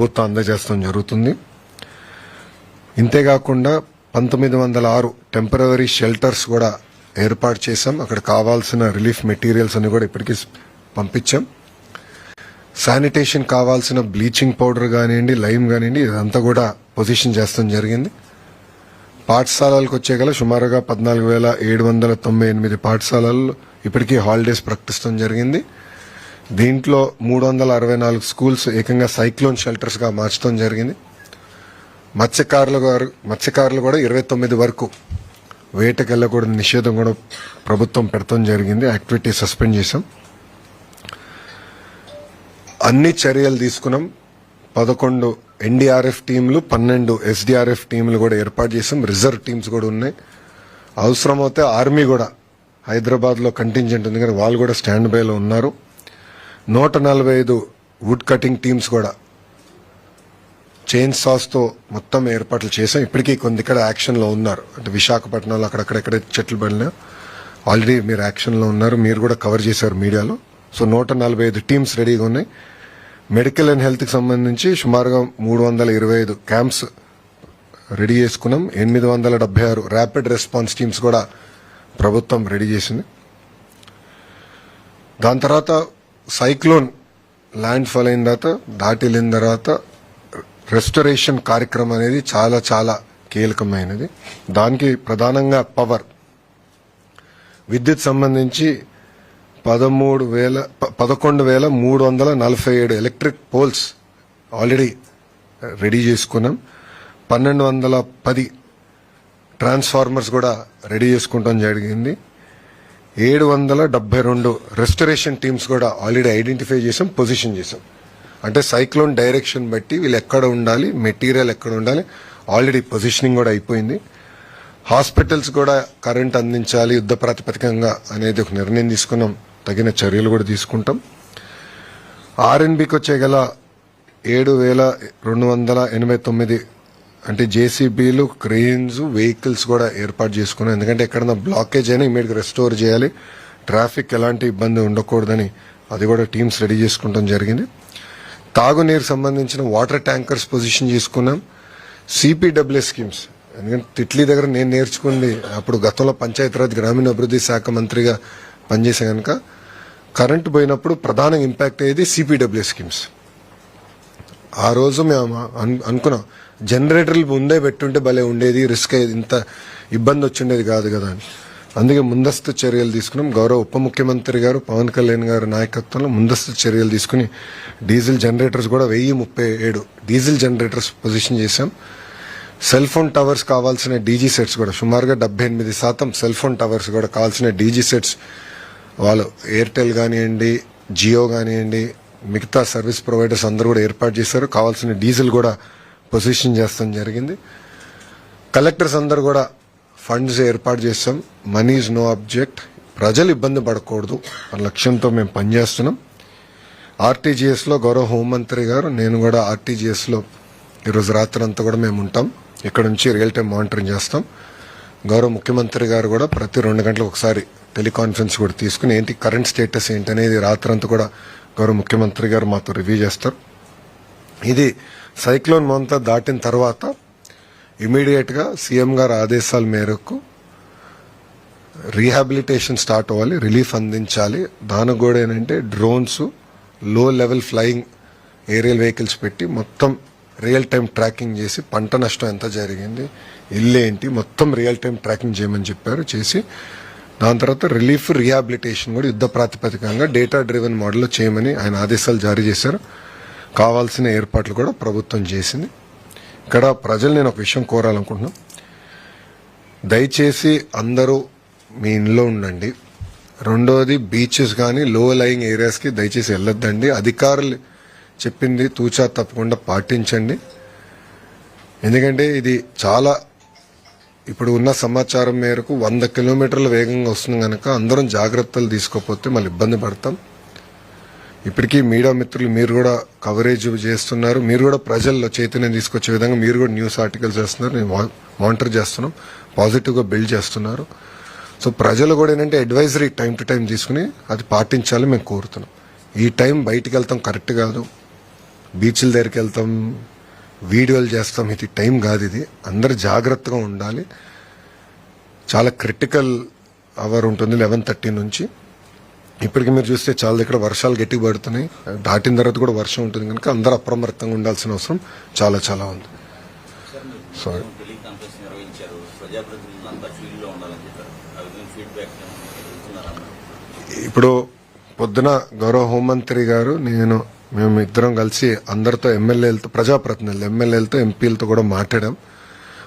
ప్రభుత్వం అందజేస్తాం జరుగుతుంది. ఇంతేకాకుండా పంతొమ్మిది వందల ఆరు టెంపరవరీ షెల్టర్స్ కూడా ఏర్పాటు చేశాం. అక్కడ కావాల్సిన రిలీఫ్ మెటీరియల్స్ అని కూడా ఇప్పటికీ పంపించాం. శానిటేషన్ కావాల్సిన బ్లీచింగ్ పౌడర్ కానివ్వండి లైమ్ కానివ్వండి ఇదంతా కూడా పొజిషన్ చేస్తాం జరిగింది. పాఠశాలలకు వచ్చే గల సుమారుగా పద్నాలుగు వేల ఏడు వందల తొంభై ఎనిమిది పాఠశాలల్లో ఇప్పటికీ హాలిడేస్ ప్రకటిస్తాం జరిగింది. దీంట్లో మూడు వందల అరవై నాలుగు స్కూల్స్ ఏకంగా సైక్లోన్ షెల్టర్స్గా మార్చడం జరిగింది. మత్స్యకారులు గారు మత్స్యకారులు కూడా ఇరవై తొమ్మిది వరకు వేటకు వెళ్ళకూడదు నిషేధం కూడా ప్రభుత్వం పెడతాం జరిగింది. యాక్టివిటీ సస్పెండ్ చేశాం. అన్ని చర్యలు తీసుకున్నాం. పదకొండు ఎన్డీఆర్ఎఫ్ టీంలు పన్నెండు ఎస్డీఆర్ఎఫ్ టీంలు కూడా ఏర్పాటు చేసాం రిజర్వ్ టీమ్స్ కూడా ఉన్నాయి. అవసరమైతే ఆర్మీ కూడా హైదరాబాద్లో కంటింజెంట్ ఉంది కానీ వాళ్ళు కూడా స్టాండ్ బైలో ఉన్నారు. నూట నలభై ఐదు వుడ్ కటింగ్ టీమ్స్ కూడా చైన్ సాస్తో మొత్తం ఏర్పాట్లు చేసాం ఇప్పటికీ కొన్ని ఇక్కడ యాక్షన్లో ఉన్నారు. అంటే విశాఖపట్నంలో అక్కడక్కడెక్కడ చెట్లు పడినా ఆల్రెడీ మీరు యాక్షన్లో ఉన్నారు. మీరు కూడా కవర్ చేశారు మీడియాలో. సో నూట నలభై ఐదు టీమ్స్ రెడీగా ఉన్నాయి. మెడికల్ అండ్ హెల్త్కి సంబంధించి సుమారుగా మూడు వందల ఇరవై ఐదు క్యాంప్స్ రెడీ చేసుకున్నాం. ఎనిమిది వందల డెబ్బై ఆరు ర్యాపిడ్ రెస్పాన్స్ టీమ్స్ కూడా ప్రభుత్వం రెడీ చేసింది. దాని తర్వాత సైక్లోన్ ల్యాండ్ ఫాల్ అయిన తర్వాత దాటి వెళ్ళిన తర్వాత రెస్టరేషన్ కార్యక్రమం అనేది చాలా చాలా కీలకమైనది. దానికి ప్రధానంగా పవర్ విద్యుత్ సంబంధించి పదమూడు వేల పదకొండు వేల మూడు వందల నలభై ఏడు ఎలక్ట్రిక్ పోల్స్ ఆల్రెడీ రెడీ చేసుకున్నాం. పన్నెండు వందల పది ట్రాన్స్ఫార్మర్స్ కూడా రెడీ చేసుకుంటాం జరిగింది. ఏడు వందల డెబ్బై రెండు రెస్టరేషన్ టీమ్స్ కూడా ఆల్రెడీ ఐడెంటిఫై చేసాం పొజిషన్ చేసాం. అంటే సైక్లోన్ డైరెక్షన్ బట్టి వీళ్ళు ఎక్కడ ఉండాలి మెటీరియల్ ఎక్కడ ఉండాలి ఆల్రెడీ పొజిషనింగ్ కూడా అయిపోయింది. హాస్పిటల్స్ కూడా కరెంట్ అందించాలి యుద్ధ ప్రాతిపదికంగా అనేది ఒక నిర్ణయం తీసుకున్నాం తగిన చర్యలు కూడా తీసుకుంటాం. ఆర్ఎన్బికి వచ్చే గల ఏడు వేల రెండు వందల ఎనభై తొమ్మిది అంటే జేసీబీలు క్రెయిన్స్ వెహికల్స్ కూడా ఏర్పాటు చేసుకున్నాం ఎందుకంటే ఎక్కడన్నా బ్లాకేజ్ అయినా ఇమీడియట్ రెస్టోర్ చేయాలి. ట్రాఫిక్ ఎలాంటి ఇబ్బంది ఉండకూడదని అది కూడా టీమ్స్ రెడీ చేసుకుంటాం జరిగింది. తాగునీరు సంబంధించిన వాటర్ ట్యాంకర్స్ పొజిషన్ చేసుకున్నాం. CPW schemes. ఎందుకంటే తిట్లీ దగ్గర నేను నేర్చుకుంది అప్పుడు గతంలో పంచాయతీరాజ్ గ్రామీణాభివృద్ధి శాఖ మంత్రిగా పనిచేసే కనుక కరెంటు పోయినప్పుడు ప్రధాన ఇంపాక్ట్ అయ్యేది సిపిడబ్ల్యూ స్కీమ్స్. ఆ రోజు మేము అను- అనుకున్నాం. జనరేటర్లు ముందే పెట్టుంటే భలే ఉండేది రిస్క్ అయ్యేది ఇంత ఇబ్బంది వచ్చిండేది కాదు కదా అని. అందుకే ముందస్తు చర్యలు తీసుకున్నాం. గౌరవ ఉప ముఖ్యమంత్రి గారు పవన్ కళ్యాణ్ గారు నాయకత్వంలో ముందస్తు చర్యలు తీసుకుని డీజిల్ జనరేటర్స్ కూడా వెయ్యి ముప్పై ఏడు డీజిల్ జనరేటర్స్ పొజిషన్ చేశాం. సెల్ ఫోన్ టవర్స్ కావాల్సిన డీజీ సెట్స్ కూడా సుమారుగా డెబ్బై ఎనిమిది శాతం సెల్ ఫోన్ టవర్స్ కూడా కావాల్సిన డీజీ సెట్స్ వాళ్ళు ఎయిర్టెల్ కానివ్వండి జియో కానివ్వండి మిగతా సర్వీస్ ప్రొవైడర్స్ అందరూ కూడా ఏర్పాటు చేశారు. కావాల్సిన డీజిల్ కూడా పొజిషన్ చేస్తాం జరిగింది. కలెక్టర్స్ అందరూ కూడా ఫండ్స్ ఏర్పాటు చేస్తాం. మనీ ఇస్ నో అబ్జెక్ట్ ప్రజలు ఇబ్బంది పడకూడదు అన్న లక్ష్యంతో మేము పనిచేస్తున్నాం. ఆర్టీజీఎస్లో గౌరవ హోంమంత్రి గారు నేను కూడా ఆర్టీజీఎస్లో ఈరోజు రాత్రి అంతా కూడా మేము ఉంటాం. ఇక్కడ నుంచి రియల్ టైం మానిటరింగ్ చేస్తాం. గౌరవ ముఖ్యమంత్రి గారు కూడా ప్రతి రెండు గంటలకు ఒకసారి టెలికాన్ఫరెన్స్ కూడా తీసుకుని ఏంటి కరెంట్ స్టేటస్ ఏంటనేది రాత్రి అంతా కూడా గౌరవ ముఖ్యమంత్రి గారు మాతో రివ్యూ చేస్తారు. ఇది సైక్లోన్ మొంతా దాటిన తర్వాత ఇమీడియట్గా సీఎం గారు ఆదేశాల మేరకు రీహాబిలిటేషన్ స్టార్ట్ అవ్వాలి రిలీఫ్ అందించాలి. దానికి కూడా ఏంటంటే డ్రోన్స్లో లెవెల్ ఫ్లయింగ్ ఏరియల్ వెహికల్స్ పెట్టి మొత్తం రియల్ టైం ట్రాకింగ్ చేసి పంట నష్టం ఎంత జరిగింది ఇల్లేంటి మొత్తం రియల్ టైం ట్రాకింగ్ చేయమని చెప్పారు చేసి దాని తర్వాత రిలీఫ్ రీహాబిలిటేషన్ కూడా యుద్ధ ప్రాతిపదికంగా డేటా డ్రివెన్ మోడల్లో చేయమని ఆయన ఆదేశాలు జారీ చేశారు. కావాల్సిన ఏర్పాట్లు కూడా ప్రభుత్వం చేసింది. ఇక్కడ ప్రజలు నేను ఒక విషయం కోరాలనుకుంటున్నాను దయచేసి అందరూ మీ ఇంట్లో ఉండండి. రెండవది బీచెస్ కానీ లో లయింగ్ ఏరియాస్కి దయచేసి వెళ్ళొద్దండి. అధికారులు చెప్పింది తూచా తప్పకుండా పాటించండి. ఎందుకంటే ఇది చాలా ఇప్పుడు ఉన్న సమాచారం మేరకు వంద కిలోమీటర్ల వేగంగా వస్తుంది కనుక అందరం జాగ్రత్తలు తీసుకోకపోతే మళ్ళీ ఇబ్బంది పడతాం. ఇప్పటికీ మీడియా మిత్రులు మీరు కూడా కవరేజ్ చేస్తున్నారు. మీరు కూడా ప్రజల్లో చైతన్యం తీసుకొచ్చే విధంగా మీరు కూడా న్యూస్ ఆర్టికల్స్ చేస్తున్నారు. నేను మానిటర్ చేస్తున్నాం. పాజిటివ్గా బిల్డ్ చేస్తున్నారు. సో ప్రజలు కూడా ఏంటంటే అడ్వైజరీ టైం టు టైం తీసుకుని అది పాటించాలని మేము కోరుతున్నాం. ఈ టైం బయటికి వెళ్తాం కరెక్ట్ కాదు. బీచ్ల దగ్గరికి వెళ్తాం వీడియోలు చేస్తాం. ఇది టైం కాదు ఇది. అందరు జాగ్రత్తగా ఉండాలి. చాలా క్రిటికల్ అవర్ ఉంటుంది లెవెన్ థర్టీ నుంచి. ఇప్పటికి మీరు చూస్తే చాలా దగ్గర వర్షాలు గట్టిగా పడుతున్నాయి. దాటిన తర్వాత కూడా వర్షం ఉంటుంది కనుక అందరూ అప్రమత్తంగా ఉండాల్సిన అవసరం చాలా చాలా ఉంది. సారీ ఇప్పుడు పొద్దున గౌరవ హోంమంత్రి గారు నేను మేము ఇద్దరం కలిసి అందరితో ఎమ్మెల్యేలతో ప్రజాప్రతినిధులు ఎమ్మెల్యేలతో ఎంపీలతో కూడా మాట్లాడాం.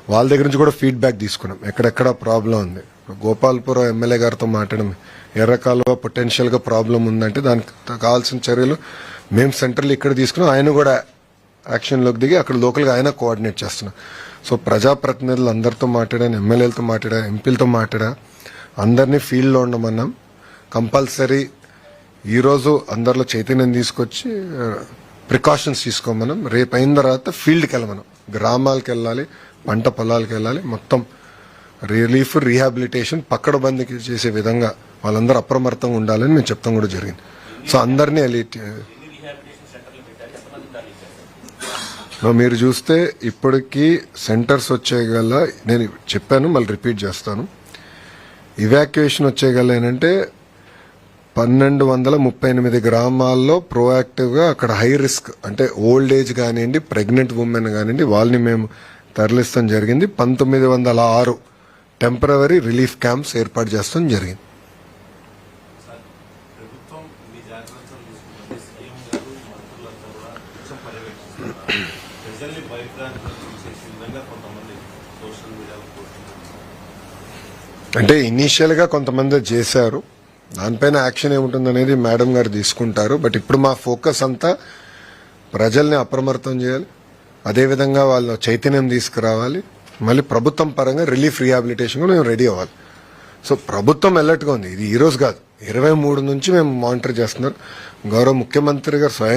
వాళ్ళ దగ్గర నుంచి కూడా ఫీడ్బ్యాక్ తీసుకున్నాం. ఎక్కడెక్కడ ప్రాబ్లం ఉంది. గోపాల్పురం ఎమ్మెల్యే గారితో మాట్లాడడం ఎర్రకాలువ పొటెన్షియల్గా ప్రాబ్లం ఉందంటే దానికి కావాల్సిన చర్యలు మేము సెంట్రల్ ఇక్కడ తీసుకున్నాం. ఆయన కూడా యాక్షన్లోకి దిగి అక్కడ లోకల్గా ఆయన కోఆర్డినేట్ చేస్తున్నాం సో ప్రజాప్రతినిధులు అందరితో మాట్లాడాను ఎమ్మెల్యేలతో మాట్లాడా ఎంపీలతో మాట్లాడా అందరినీ ఫీల్డ్లో ఉండమన్నాం. కంపల్సరీ ఈరోజు అందరిలో చైతన్యం తీసుకొచ్చి ప్రికాషన్స్ తీసుకోమనం రేపు అయిన తర్వాత ఫీల్డ్కి వెళ్ళమనం. గ్రామాలకు వెళ్ళాలి పంట పొలాలకు వెళ్ళాలి. మొత్తం రిలీఫ్ రీహాబిలిటేషన్ పక్కడ బందికి చేసే విధంగా వాళ్ళందరూ అప్రమత్తంగా ఉండాలని మేము చెప్తాం కూడా జరిగింది. సో అందరినీ సో మీరు చూస్తే ఇప్పటికీ సెంటర్స్ వచ్చేయగల నేను చెప్పాను మళ్ళీ రిపీట్ చేస్తాను. ఇవాక్యుయేషన్ వచ్చేయగల ఏంటంటే పన్నెండు వందల ముప్పై ఎనిమిది గ్రామాల్లో ప్రోయాక్టివ్గా అక్కడ హై రిస్క్ అంటే ఓల్డ్ ఏజ్ కానివ్వండి ప్రెగ్నెంట్ ఉమెన్ కానివ్వండి వాళ్ళని మేము తరలిస్తాం జరిగింది. పంతొమ్మిది వందల ఆరు టెంపరవరీ రిలీఫ్ క్యాంప్స్ ఏర్పాటు చేస్తాం జరిగింది. అంటే ఇనీషియల్గా కొంతమంది చేశారు. దానిపైన యాక్షన్ ఏముంటుంది అనేది మేడం గారు తీసుకుంటారు. బట్ ఇప్పుడు మా ఫోకస్ అంతా ప్రజల్ని అప్రమత్తం చేయాలి. అదేవిధంగా వాళ్ళ చైతన్యం తీసుకురావాలి. మళ్ళీ ప్రభుత్వం పరంగా రిలీఫ్ రీహాబిలిటేషన్ కూడా మేము రెడీ అవ్వాలి. సో ప్రభుత్వం అలర్ట్గా ఉంది. ఇది ఈరోజు కాదు. ఇరవై మూడు నుంచి మేము మానిటర్ చేస్తున్నారు. గౌరవ ముఖ్యమంత్రి గారు స్వయం